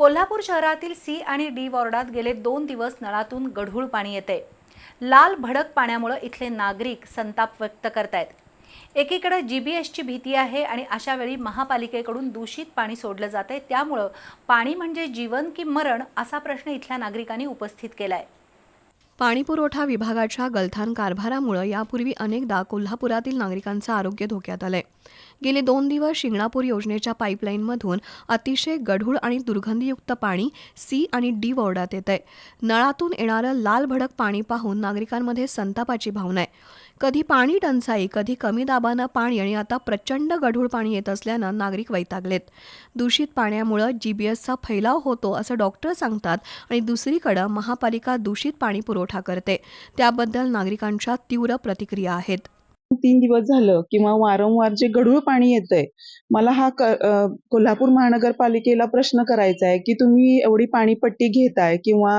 कोल्हापूर शहरातील सी आणि डी वॉर्डात गेले दोन दिवस नळातून गढूळ पाणी येते. लाल भडक पाण्यामुळे इथले नागरिक संताप व्यक्त करतायत. एकीकडे जी बी एसची भीती आहे आणि अशा वेळी महापालिकेकडून दूषित पाणी सोडलं जाते. त्यामुळं पाणी म्हणजे जीवन की मरण असा प्रश्न इथल्या नागरिकांनी उपस्थित केला आहे पाणीपुरवठा विभागाच्या गलथान कारभारामुळे यापूर्वी अनेकदा कोल्हापुरातील नागरिकांचं आरोग्य धोक्यात आलंय. गेले दोन दिवस शिंगणापूर योजनेच्या पाईपलाईनमधून अतिशय गढूळ आणि दुर्गंधीयुक्त पाणी सी आणि डी वॉर्डात येत आहे नळातून येणारं लाल भडक पाणी पाहून नागरिकांमध्ये संतापाची भावना आहे. कधी पाणी टंचाई कधी कमी दाबानं पाणी आणि आता प्रचंड गढूळ पाणी येत असल्यानं नागरिक वैतागलेत. दूषित पाण्यामुळं जीबीएसचा फैलाव होतो असं डॉक्टर सांगतात आणि दुसरीकडं महापालिका दूषित पाणी पुरवठा करते. त्याबद्दल नागरिकांच्या तीव्र प्रतिक्रिया आहेत. तीन दिवस झालं किंवा वारंवार जे गढूळ पाणी येतंय मला हा कोल्हापूर महानगरपालिकेला प्रश्न करायचा आहे की तुम्ही एवढी पाणीपट्टी घेताय किंवा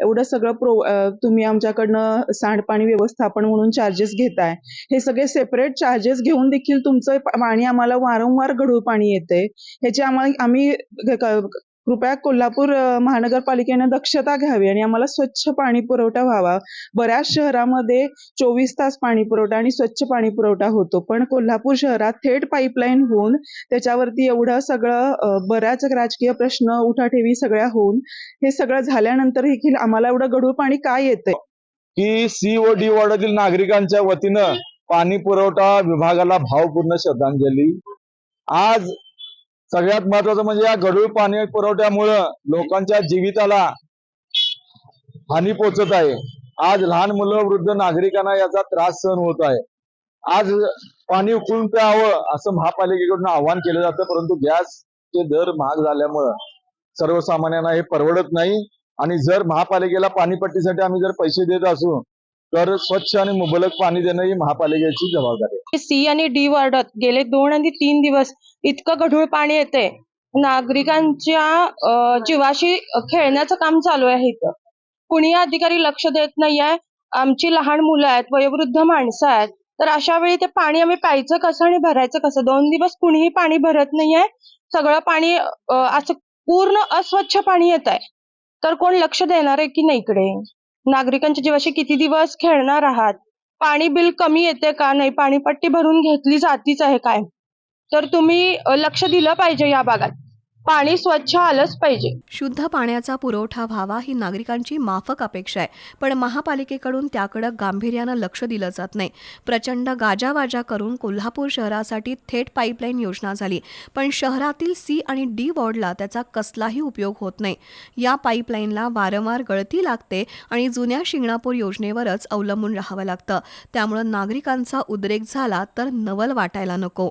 एवढं सगळं प्रो तुम्ही आमच्याकडनं सांडपाणी व्यवस्थापन म्हणून चार्जेस घेताय हे सगळे सेपरेट चार्जेस घेऊन देखील तुमचं पाणी आम्हाला वारंवार गढूळ पाणी येतंय ह्याची आम्हाला आम्ही कृपया कोल्हापूर महानगरपालिकेनं दक्षता घ्यावी आणि आम्हाला स्वच्छ पाणी पुरवठा व्हावा. बऱ्याच शहरामध्ये चोवीस तास पाणी पुरवठा आणि स्वच्छ पाणी पुरवठा होतो. पण कोल्हापूर शहरात थेट पाईपलाईन होऊन त्याच्यावरती एवढं सगळं बऱ्याच राजकीय प्रश्न उठाठेवी सगळ्या होऊन हे सगळं झाल्यानंतर देखील आम्हाला एवढं गढूळ पाणी काय येतंय? की सी व डी वॉर्डातील नागरिकांच्या वतीनं पाणी पुरवठा विभागाला भावपूर्ण श्रद्धांजली. आज सगळ्यात महत्वाचं म्हणजे या गढूळ पाणी पुरवठ्यामुळं लोकांच्या जीविताला हानी पोचत आहे. आज लहान मुलं वृद्ध नागरिकांना याचा त्रास सहन होत आहे. आज पाणी उकळून प्यावं असं महापालिकेकडून आवाहन केलं जातं परंतु गॅसचे दर महाग झाल्यामुळं सर्वसामान्यांना हे परवडत नाही. आणि जर महापालिकेला पाणीपट्टीसाठी आम्ही जर पैसे देत असू तर स्वच्छ आणि मुबलक पाणी देणं ही महापालिकेची जबाबदारी आहे. सी आणि डी वॉर्डात गेले दोन आणि तीन दिवस इतकं गढूळ पाणी येते. नागरिकांच्या जीवाशी खेळण्याचं काम चालू आहे इथं. कुणी अधिकारी लक्ष देत नाहीये. आमची लहान मुलं आहेत वयोवृद्ध माणसं आहेत. तर अशा वेळी ते पाणी आम्ही प्यायचं कसं आणि भरायचं कसं? दोन दिवस कुणीही पाणी भरत नाहीये. सगळं पाणी असं पूर्ण अस्वच्छ पाणी येत आहे तर कोण लक्ष देणार आहे की नाही इकडे? नागरिकांच्या जीवाशी किती दिवस खेळणार आहात? पाणी बिल कमी येते का? नाही पाणीपट्टी भरून घेतली जातीच आहे काय? तर तुम्ही लक्ष दिलं पाहिजे या भागात. पाणी स्वच्छ आलंच पाहिजे. शुद्ध पाण्याचा पुरवठा व्हावा ही नागरिकांची माफक अपेक्षा आहे. पण महापालिकेकडून त्याकडं गांभीर्यानं लक्ष दिलं जात नाही. प्रचंड गाजावाजा करून कोल्हापूर शहरासाठी थेट पाईपलाईन योजना झाली. पण शहरातील सी आणि डी वॉर्डला त्याचा कसलाही उपयोग होत नाही. या पाईपलाईनला वारंवार गळती लागते आणि जुन्या शिंगणापूर योजनेवरच अवलंबून राहावं लागतं. त्यामुळं नागरिकांचा उद्रेक झाला तर नवल वाटायला नको.